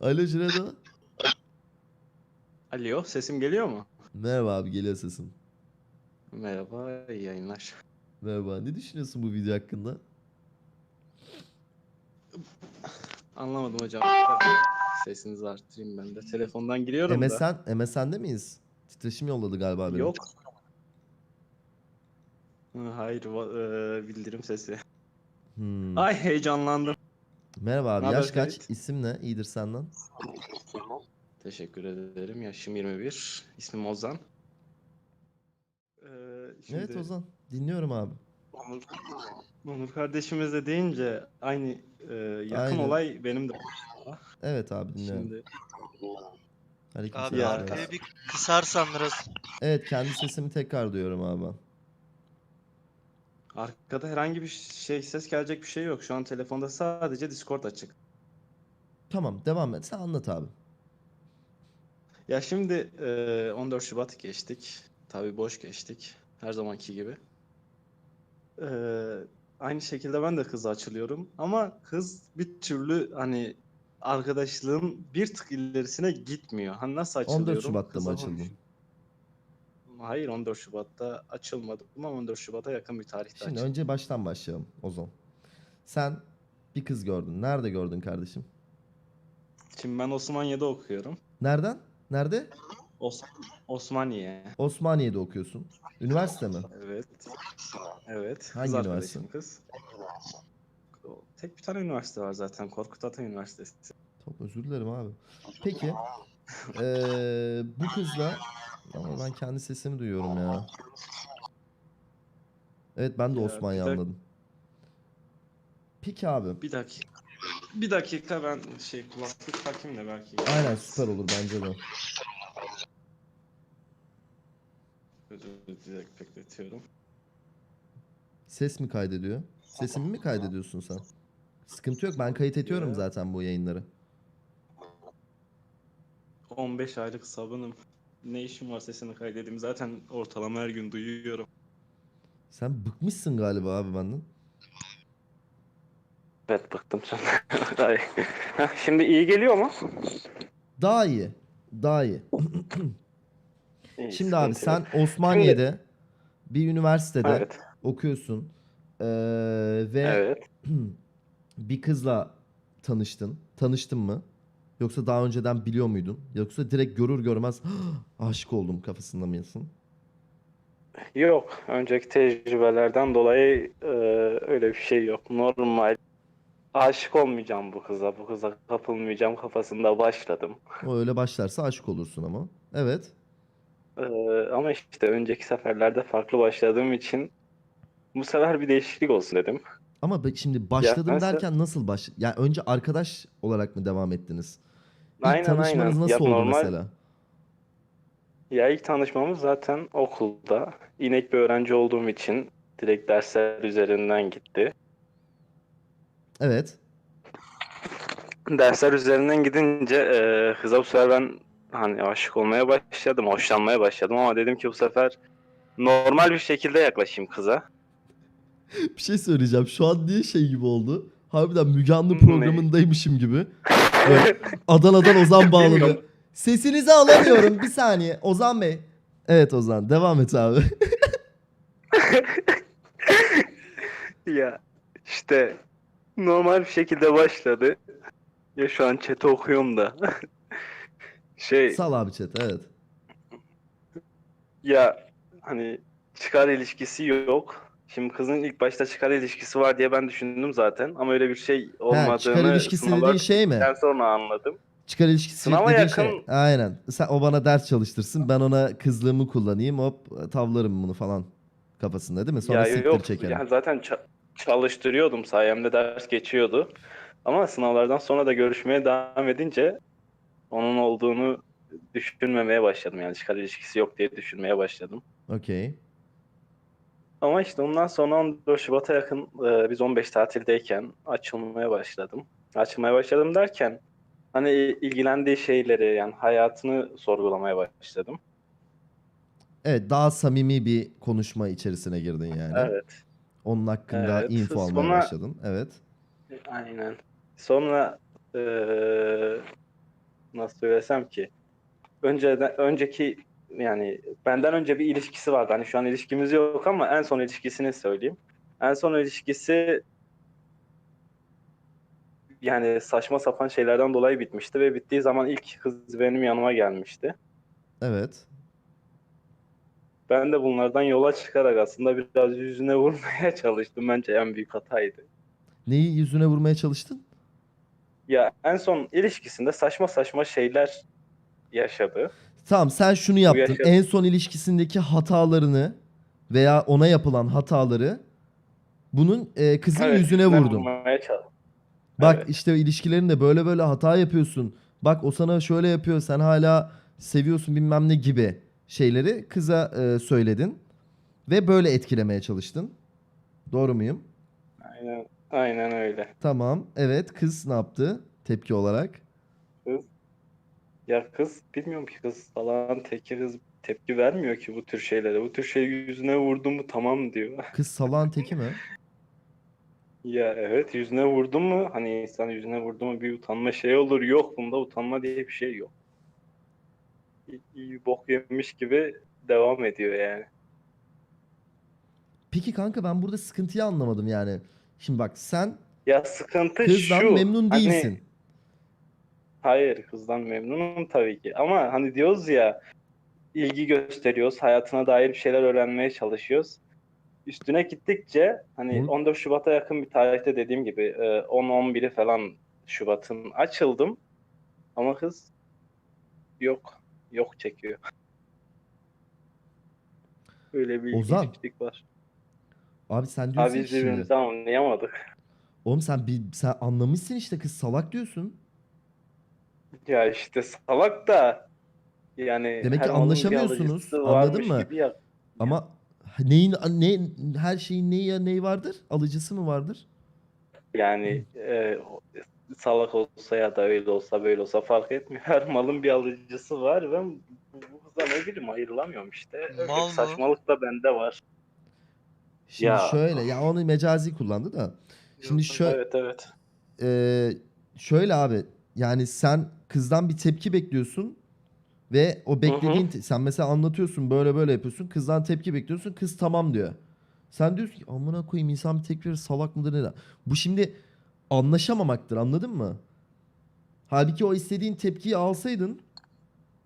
Alo Cinedo. Alo, sesim geliyor mu? Merhaba abi geliyor sesin. Merhaba, iyi yayınlar. Merhaba. Ne düşünüyorsun bu video hakkında? Anlamadım hocam. Sesinizi arttırayım ben de. Telefondan giriyorum da. MSN, MSN'de miyiz? Titreşim yolladı galiba benim. Yok. Hayır, va- e, bildirim sesi. Hmm. Ay heyecanlandım. Merhaba abi. Naber Yaş kaç? Ferit? İsim ne? İyidir senden. Teşekkür ederim. Yaşım 21. İsmim Ozan. Ee, şimdi Evet Ozan. Dinliyorum abi. Onur, Onur kardeşimiz de deyince aynı e, yakın Aynen. olay benim de. Evet abi dinliyorum. Şimdi Aleykümselam. Abi Ya. arkaya bir kısarsan biraz. Evet kendi sesimi tekrar duyuyorum abi. ben. Arkada herhangi bir şey ses gelecek bir şey yok. Şu an telefonda sadece Discord açık. Tamam devam et. Sen anlat abi. Ya şimdi e, 14 Şubat geçtik. Tabii boş geçtik. Her zamanki gibi. E, aynı şekilde ben de kızla açılıyorum. Ama kız bir türlü hani arkadaşlığın bir tık ilerisine gitmiyor. Hani nasıl 14 açılıyorum? Şubat'ta mı Kıza açıldın? Hayır 14 Şubat'ta açılmadım ama 14 Şubat'a yakın bir tarihte Şimdi açıldım. önce baştan başlayalım Ozan. Sen bir kız gördün. Nerede gördün kardeşim? Şimdi ben Osmaniye'de okuyorum. Nereden? Nerede? Os Osmaniye. Osmaniye'de okuyorsun. Üniversite mi? Evet. Evet. Hangi kız üniversite? kız. Tek bir tane üniversite var zaten. Korkut Ata Üniversitesi. Tamam özür dilerim abi. Peki. eee, bu kızla ama ben kendi sesimi duyuyorum ya. Evet ben de Ya, Osman'ı bir dak- anladım. Peki abi. Bir dakika. Bir dakika ben şey kulaklık takayım da belki. Aynen süper olur bence de. Özür dilerim bekletiyorum. Ses mi kaydediyor? Sesimi mi kaydediyorsun sen? Sıkıntı yok ben kayıt ediyorum Ya. zaten bu yayınları. 15 aylık sabunum. Ne işim var sesini kaydedeyim. Zaten ortalama her gün duyuyorum. Sen bıkmışsın galiba abi benden. Evet bıktım şimdi. Heh, Şimdi iyi geliyor mu? Daha iyi. Daha iyi. İyi, Şimdi abi sen Osmaniye'de bir üniversitede Evet. okuyorsun. Eee, ve Evet. bir kızla tanıştın. Tanıştın mı? Yoksa daha önceden biliyor muydun? Yoksa direkt görür görmez aşık oldum kafasında mısın? Yok. Önceki tecrübelerden dolayı e, öyle bir şey yok. Normal. Aşık olmayacağım bu kıza. Bu kıza kapılmayacağım kafasında başladım. O öyle başlarsa aşık olursun ama. Evet. E, ama işte önceki seferlerde farklı başladığım için bu sefer bir değişiklik olsun dedim. Ama şimdi başladım mesela- derken nasıl baş... Yani önce arkadaş olarak mı devam ettiniz? Aynen tanışmanız aynen. nasıl Ya oldu normal- mesela? Ya ilk tanışmamız zaten okulda. İnek bir öğrenci olduğum için direkt dersler üzerinden gitti. Evet. Dersler üzerinden gidince e, kıza bu sefer ben hani aşık olmaya başladım, hoşlanmaya başladım ama dedim ki bu sefer normal bir şekilde yaklaşayım kıza. Bir şey söyleyeceğim. Şu an niye şey gibi oldu? Harbiden Müge Anlı programındaymışım gibi. Evet. Adana'dan Ozan bağladı. Bilmiyorum. Sesinizi alamıyorum. Bir saniye. Ozan Bey. Evet Ozan. Devam et abi. Ya işte normal bir şekilde başladı. Ya şu an chat'i okuyorum da. Şey Sal abi chat. Evet. ya hani çıkar ilişkisi yok. Şimdi kızın ilk başta çıkar ilişkisi var diye ben düşündüm zaten ama öyle bir şey olmadığını Ha, çıkar ilişkisi dediğin şey mi? sonra anladım. Çıkar ilişkisi Sınava dediğin yakın- şey. Aynen. Sen, o bana ders çalıştırsın. Ben ona kızlığımı kullanayım. Hop tavlarım bunu falan kafasında değil mi? Sonra Ya yok çekerim. yani zaten ça- çalıştırıyordum sayemde ders geçiyordu. Ama sınavlardan sonra da görüşmeye devam edince onun olduğunu düşünmemeye başladım. Yani çıkar ilişkisi yok diye düşünmeye başladım. Okey. Ama işte ondan sonra 14 Şubat'a yakın e, biz 15 tatildeyken açılmaya başladım. Açılmaya başladım derken hani ilgilendiği şeyleri yani hayatını sorgulamaya başladım. Evet daha samimi bir konuşma içerisine girdin yani. Evet. Onun hakkında Evet, info almaya sonra- başladın. Evet. Aynen. Sonra eee, nasıl söylesem ki önceden önceki yani benden önce bir ilişkisi vardı. Hani şu an ilişkimiz yok ama en son ilişkisini söyleyeyim. En son ilişkisi yani saçma sapan şeylerden dolayı bitmişti ve bittiği zaman ilk kız benim yanıma gelmişti. Evet. Ben de bunlardan yola çıkarak aslında biraz yüzüne vurmaya çalıştım. Bence en büyük hataydı. Neyi yüzüne vurmaya çalıştın? Ya en son ilişkisinde saçma saçma şeyler yaşadı. Tamam sen şunu yaptın. yaşadı. En son ilişkisindeki hatalarını veya ona yapılan hataları bunun e, kızın Evet, yüzüne yüzüne vurdun. çalış- Bak Evet. işte ilişkilerinde böyle böyle hata yapıyorsun. Bak o sana şöyle yapıyor. Sen hala seviyorsun bilmem ne gibi şeyleri kıza e, söyledin. Ve böyle etkilemeye çalıştın. Doğru muyum? Aynen, aynen öyle. Tamam. Evet kız ne yaptı tepki olarak? Ya kız bilmiyorum ki kız falan teki kız tepki vermiyor ki bu tür şeylere. Bu tür şey yüzüne vurdum mu tamam diyor. Kız salağın teki mi? Ya evet yüzüne vurdum mu hani insan yüzüne vurdu mu bir utanma şey olur. Yok bunda utanma diye bir şey yok. İyi, iyi bok yemiş gibi devam ediyor yani. Peki kanka ben burada sıkıntıyı anlamadım yani. Şimdi bak sen Ya sıkıntı kızdan şu. memnun hani- değilsin. Hayır kızdan memnunum tabii ki. Ama hani diyoruz ya ilgi gösteriyoruz. Hayatına dair bir şeyler öğrenmeye çalışıyoruz. Üstüne gittikçe hani Oğlum- 14 Şubat'a yakın bir tarihte dediğim gibi e, 10-11'i falan Şubat'ın açıldım. Ama kız yok. Yok çekiyor. Öyle bir Ozan. ilginçlik var. Abi sen diyorsun Abi ki biz şimdi. birbirimizi anlayamadık. Oğlum sen bir sen anlamışsın işte kız salak diyorsun. Ya işte salak da yani Demek ki her malın bir anlaşamıyorsunuz, alıcısı anladın varmış mı? gibi ya- Ama neyin ne her şeyin neyi ya neyi vardır? Alıcısı mı vardır? Yani e, salak olsa ya da öyle olsa böyle olsa fark etmiyor. Her malın bir alıcısı var. Ben bu, bu kıza ne bileyim ayrılamıyorum işte. Öyle Mal bir mı? saçmalık da bende var. Şimdi Ya. şöyle ya onu mecazi kullandı da. Şimdi şöyle Evet evet. şöyle abi yani sen kızdan bir tepki bekliyorsun ve o beklediğin te- sen mesela anlatıyorsun böyle böyle yapıyorsun kızdan tepki bekliyorsun kız tamam diyor. Sen diyorsun ki amına koyayım insan bir tepki verir salak mıdır ne? Bu şimdi anlaşamamaktır anladın mı? Halbuki o istediğin tepkiyi alsaydın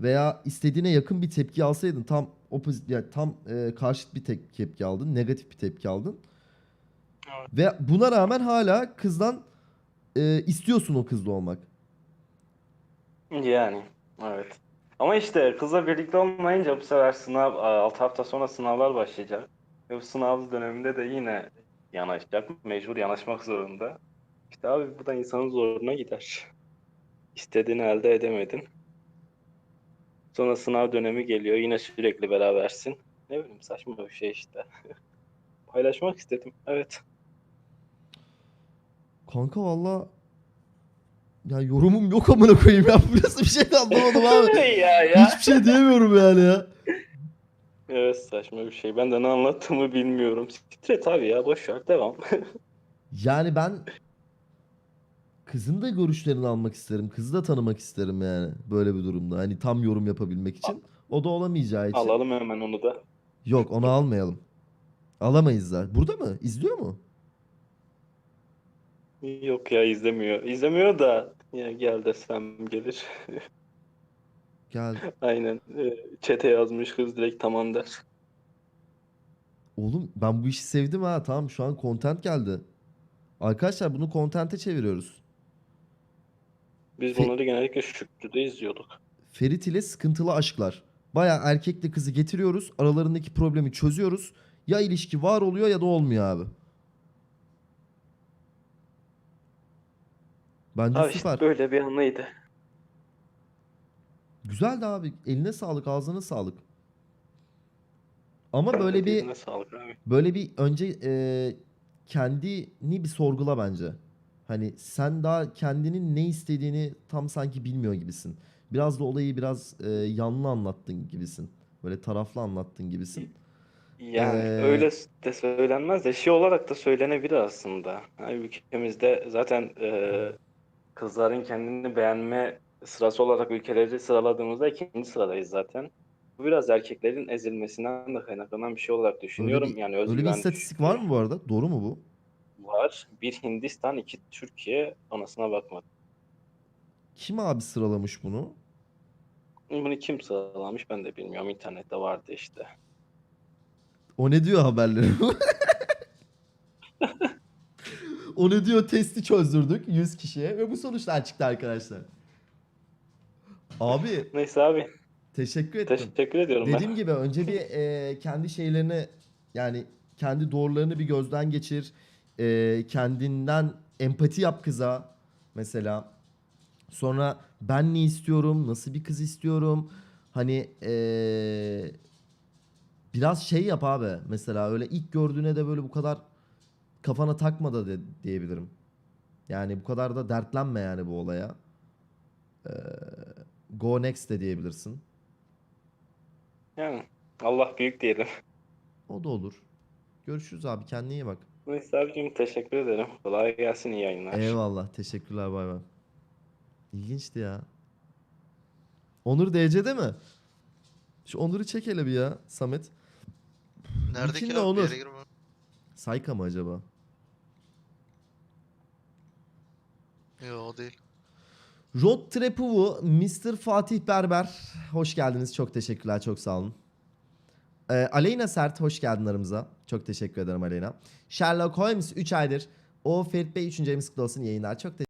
veya istediğine yakın bir tepki alsaydın tam opozit yani tam e, karşıt bir tek- tepki aldın, negatif bir tepki aldın. Ve buna rağmen hala kızdan e, istiyorsun o kızla olmak. Yani evet. Ama işte kızla birlikte olmayınca bu sefer sınav 6 hafta sonra sınavlar başlayacak. Ve bu sınav döneminde de yine yanaşacak. Mecbur yanaşmak zorunda. İşte abi bu da insanın zoruna gider. İstediğini elde edemedin. Sonra sınav dönemi geliyor. Yine sürekli berabersin. Ne bileyim saçma bir şey işte. Paylaşmak istedim. Evet. Kanka valla ya yorumum yok amına koyayım ya. Bu nasıl bir şey anlamadım abi. ya ya. Hiçbir şey diyemiyorum yani ya. Evet saçma bir şey. Ben de ne anlattığımı bilmiyorum. Siktir abi ya. Boş ver. Devam. Yani ben kızın da görüşlerini almak isterim. Kızı da tanımak isterim yani böyle bir durumda. Hani tam yorum yapabilmek için. O da olamayacağı için. Alalım hemen onu da. Yok onu almayalım. Alamayız da. Burada mı? İzliyor mu? Yok ya izlemiyor. İzlemiyor da ya gel desem gelir. Gel. Aynen. Ee, Çete yazmış kız direkt tamam der. Oğlum ben bu işi sevdim ha. Tamam şu an content geldi. Arkadaşlar bunu content'e çeviriyoruz. Biz Fe- bunları genellikle Şükrü'de izliyorduk. Ferit ile sıkıntılı aşklar. Baya erkekle kızı getiriyoruz. Aralarındaki problemi çözüyoruz. Ya ilişki var oluyor ya da olmuyor abi. Bence Abi süper. işte böyle bir anıydı. Güzeldi abi. Eline sağlık, ağzına sağlık. Ama böyle Sen de bir sağlık abi. böyle bir önce e, kendini bir sorgula bence. Hani sen daha kendinin ne istediğini tam sanki bilmiyor gibisin. Biraz da olayı biraz e, yanlı anlattın gibisin. Böyle taraflı anlattın gibisin. Yani Ee, öyle de söylenmez de şey olarak da söylenebilir aslında. Hani ülkemizde zaten e, kızların kendini beğenme sırası olarak ülkeleri sıraladığımızda ikinci sıradayız zaten. Bu biraz erkeklerin ezilmesinden de kaynaklanan bir şey olarak düşünüyorum. Öyle bir, yani öyle bir istatistik var mı bu arada? Doğru mu bu? var. Bir Hindistan, iki Türkiye. Sonrasına bakmadım. Kim abi sıralamış bunu? Bunu kim sıralamış ben de bilmiyorum. İnternette vardı işte. O ne diyor haberleri? o ne diyor testi çözdürdük 100 kişiye ve bu sonuçlar çıktı arkadaşlar. Abi Neyse abi. teşekkür ettim. Teşekkür ediyorum ben. Dediğim gibi önce bir e, kendi şeylerini yani kendi doğrularını bir gözden geçir. E, kendinden empati yap kıza mesela. Sonra ben ne istiyorum, nasıl bir kız istiyorum. Hani e, biraz şey yap abi. Mesela öyle ilk gördüğüne de böyle bu kadar kafana takma da de, diyebilirim. Yani bu kadar da dertlenme yani bu olaya. E, go next de diyebilirsin. Yani Allah büyük diyelim. O da olur. Görüşürüz abi kendine iyi bak. Neyse abicim teşekkür ederim. Kolay gelsin iyi yayınlar. Eyvallah teşekkürler bay bay. İlginçti ya. Onur DC'de mi? Şu Onur'u çek hele bir ya Samet. Nerede ki abi? Onur. Sayka mı acaba? Yo o değil. Rod Trepuvu, Mr. Fatih Berber. Hoş geldiniz. Çok teşekkürler. Çok sağ olun. Ee, Aleyna Sert hoş geldin aramıza. Çok teşekkür ederim Aleyna. Sherlock Holmes 3 aydır. O Ferit Bey 3. ayımız kutlu yayınlar. Çok teşekkür